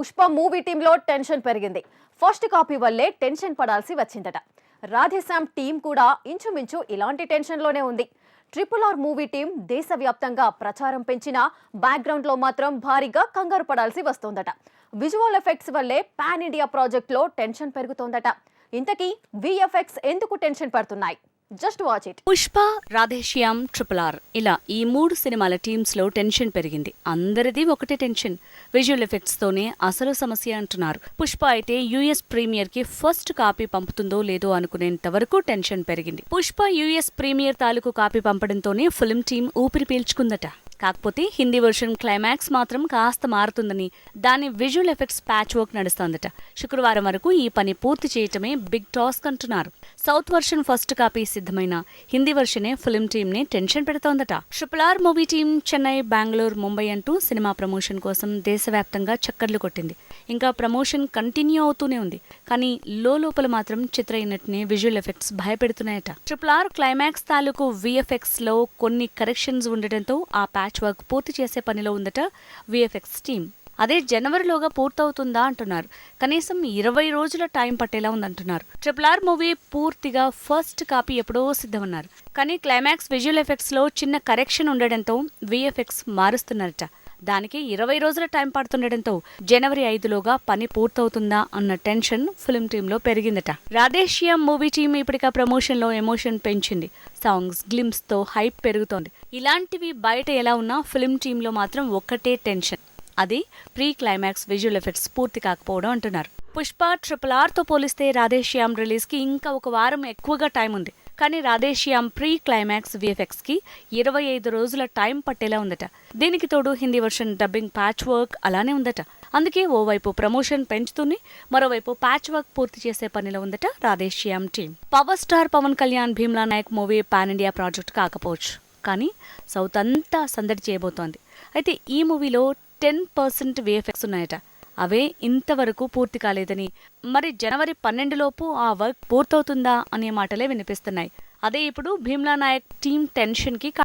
Pushpa movie టీంలో tension పెరిగింది. First copy వల్లే టెన్షన్ పడాల్సి వచ్చిందట. రాధేశ్యామ్ టీం కూడా ఇంచుమించు ఇలాంటి టెన్షన్లోనే ఉంది. ట్రిపుల్ ఆర్ మూవీ టీం దేశవ్యాప్తంగా ప్రచారం పెంచినా బ్యాక్గ్రౌండ్లో మాత్రం భారీగా కంగారు పడాల్సి వస్తోందట. విజువల్ ఎఫెక్ట్స్ వల్లే పాన్ ఇండియా ప్రాజెక్ట్లో టెన్షన్ పెరుగుతోందట. ఇంతకీ విఎఫ్ఎక్స్ ఎందుకు టెన్షన్ పడుతున్నాయి? Just watch it Pushpa Radheshyam triple R. ఇలా ఈ మూడు సినిమాల టీమ్స్లో టెన్షన్ పెరిగింది. అందరిది ఒకటే టెన్షన్. విజువల్ ఎఫెక్ట్స్ తోనే అసలు సమస్య అంటున్నారు. పుష్ప అయితే యుఎస్ ప్రీమియర్కి ఫస్ట్ కాపీ పంపుతుందో లేదో అనుకునేంత వరకు టెన్షన్ పెరిగింది. పుష్ప యుఎస్ ప్రీమియర్ తాలూకు కాపీ పంపడంతోనే ఫిల్మ్ టీం ఊపిరి పీల్చుకుందట. కాకపోతే హిందీ వర్షన్ క్లైమాక్స్ మాత్రం కాస్త మారుతుందని దాని విజువల్ ఎఫెక్ట్స్ ప్యాచ్ వర్క్ నడుస్తోందట. శుక్రవారం వరకు ఈ పని పూర్తి చేయటమే బిగ్ టాస్క్ అంటున్నారు. సౌత్ వర్షన్ ఫస్ట్ కాపీ సిద్ధమైన హిందీ వర్షనే ఫిల్మ్ టీమ్ని tension పెడుతోందట. Triple R movie team Chennai Bengaluru Mumbai అంటూ సినిమా ప్రమోషన్ కోసం దేశవ్యాప్తంగా చక్కర్లు కొట్టింది. ఇంకా ప్రమోషన్ కంటిన్యూ అవుతూనే ఉంది. కానీ లో లోపల మాత్రం చిత్ర యూనిట్ని విజువల్ ఎఫెక్ట్స్ భయపెడుతున్నాయట. ట్రిపుల్ ఆర్ క్లైమాక్స్ తాలూకు విఎఫ్ఎక్స్లో కొన్ని కరెక్షన్స్ ఉండటంతో ఆ ప్యాచ్ వర్క్ పూర్తి చేసే పనిలో ఉందట విఎఫ్ఎక్స్ టీమ్ అదే జనవరిలోగా పూర్తవుతుందా అంటున్నారు. కనీసం ఇరవై రోజుల టైం పట్టేలా ఉందంటున్నారు. ట్రిపుల్ ఆర్ మూవీ పూర్తిగా ఫస్ట్ కాపీ ఎప్పుడో సిద్ధమన్నారు. కానీ క్లైమాక్స్ విజువల్ ఎఫెక్ట్స్లో చిన్న కరెక్షన్ ఉండడంతో విఎఫ్ఎక్స్ మారుస్తున్నారట. దానికి ఇరవై రోజుల టైం పడుతుండటంతో జనవరి ఐదులోగా పని పూర్తవుతుందా అన్న టెన్షన్ ఫిల్మ్ టీంలో పెరిగిందట. రాధేశ్యామ్ మూవీ టీం ఇప్పటికా ప్రమోషన్లో ఎమోషన్ పెంచింది. సాంగ్స్ గ్లిమ్స్తో హైప్ పెరుగుతోంది. ఇలాంటివి బయట ఎలా ఉన్నా ఫిల్మ్ టీంలో మాత్రం ఒక్కటే టెన్షన్. అది ప్రీ క్లైమాక్స్ విజువల్ ఎఫెక్ట్స్ పూర్తి కాకపోవడం అంటున్నారు. పుష్ప ట్రిపుల్ ఆర్తో పోలిస్తే రాధేశ్యామ్ రిలీజ్కి ఇంకా ఒక వారం ఎక్కువగా టైం ఉంది కానీ రాధేశ్యామ్ ప్రీ క్లైమాక్స్ విఎఫ్ఎక్స్కి ఇరవై ఐదు రోజుల టైం పట్టేలా ఉందట. దీనికి తోడు Hindi version dubbing patch work అలానే ఉందట. అందుకే ఓవైపు ప్రమోషన్ పెంచుతూనే మరోవైపు ప్యాచ్ వర్క్ పూర్తి చేసే పనిలో ఉందట Radheshyam team power star Pawan Kalyan Bheemla Nayak movie pan India project కాకపోవచ్చు. కానీ సౌత్ అంతా సందడి చేయబోతోంది. అయితే ఈ మూవీలో టెన్ పర్సెంట్ విఎఫ్ఎక్స్ ఉన్నాయట. అవే ఇంతవరకు పూర్తి కాలేదని. మరి జనవరి పన్నెండులోపు ఆ వర్క్ పూర్తవుతుందా అనే మాటలే వినిపిస్తున్నాయి. అదే ఇప్పుడు భీమ్లా నాయక్ టీం టెన్షన్కి